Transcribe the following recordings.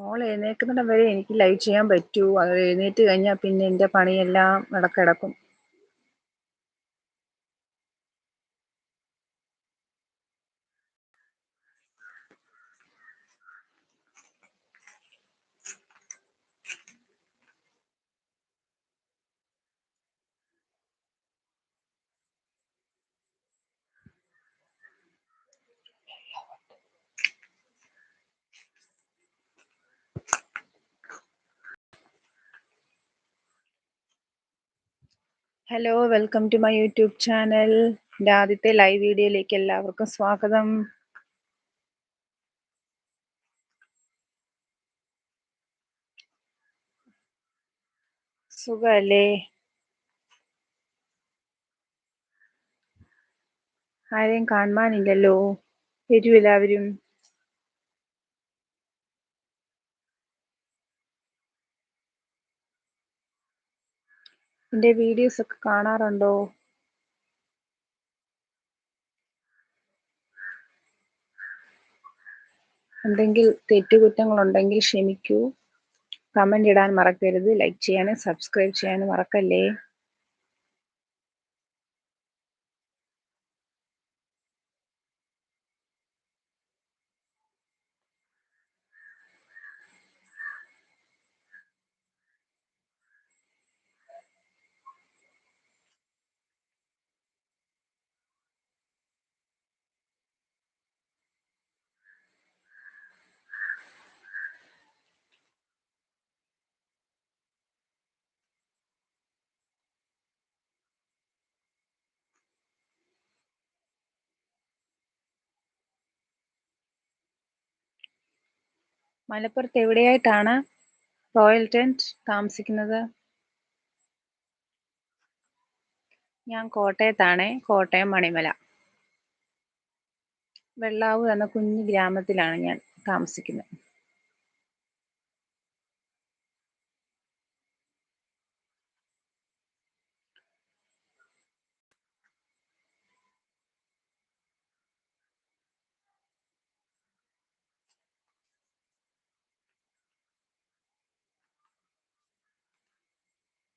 മോൾ എഴുന്നേൽക്കുന്നിടം വരെ എനിക്ക് ലൈവ് ചെയ്യാൻ പറ്റൂ. അത് എഴുന്നേറ്റ് കഴിഞ്ഞാൽ പിന്നെ എന്റെ പണിയെല്ലാം അവിടെ hello welcome to my YouTube channel എന്റെ ആദ്യത്തെ ലൈവ് വീഡിയോയിലേക്ക് എല്ലാവർക്കും സ്വാഗതം. സുഖല്ലേ? ആരെയും കാണുവാനില്ലല്ലോ? വരൂ എല്ലാവരും. എന്റെ വീഡിയോസ് ഒക്കെ കാണാറുണ്ടോ? എന്തെങ്കിൽ തെറ്റുകുറ്റങ്ങളുണ്ടെങ്കിൽ ക്ഷമിക്കൂ. കമന്റ് ഇടാൻ മറക്കരുത്. ലൈക്ക് ചെയ്യാനും സബ്സ്ക്രൈബ് ചെയ്യാനും മറക്കല്ലേ? മലപ്പുറത്ത് എവിടെയായിട്ടാണ് റോയൽ ടെന്റ് താമസിക്കുന്നത്? ഞാൻ കോട്ടയത്താണ് കോട്ടയം മണിമല. വെള്ളാവൂർ എന്ന കുഞ്ഞു ഗ്രാമത്തിലാണ് ഞാൻ താമസിക്കുന്നത്.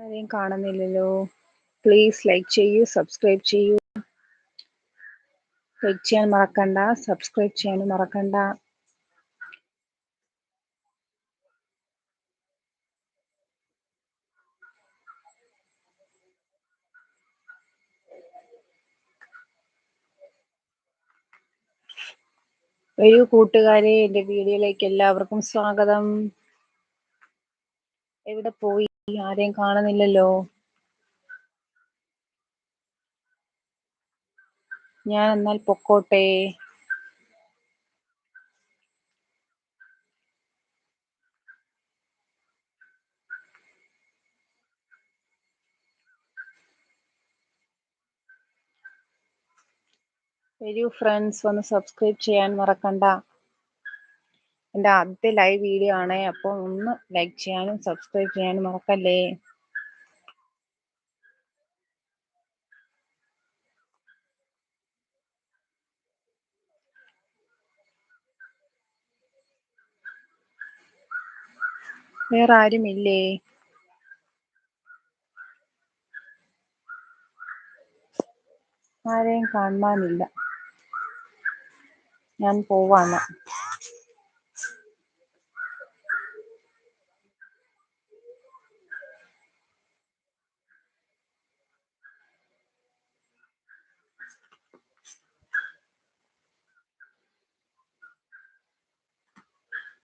ആരെയും കാണുന്നില്ലല്ലോ. പ്ലീസ് ലൈക്ക് ചെയ്യൂ സബ്സ്ക്രൈബ് ചെയ്യൂ. ലൈക്ക് ചെയ്യാൻ മറക്കണ്ട സബ്സ്ക്രൈബ് ചെയ്യാനും മറക്കണ്ട. വരൂ കൂട്ടുകാരെ എന്റെ വീഡിയോയിലേക്ക് എല്ലാവർക്കും സ്വാഗതം. എവിടെ പോയി? ആരെയും കാണുന്നില്ലല്ലോ. ഞാൻ എന്നാൽ പൊക്കോട്ടെ. വരൂ ഫ്രണ്ട്സ് ഒന്ന് സബ്സ്ക്രൈബ് ചെയ്യാൻ മറക്കണ്ട. എന്റെ ആദ്യത്തെ ലൈവ് വീഡിയോ ആണ്. അപ്പോൾ ഒന്ന് ലൈക്ക് ചെയ്യാനും സബ്സ്ക്രൈബ് ചെയ്യാനും മറക്കല്ലേ വേറെ ആരുമില്ലേ ആരെയും കാണാനില്ല ഞാൻ പോവാണ്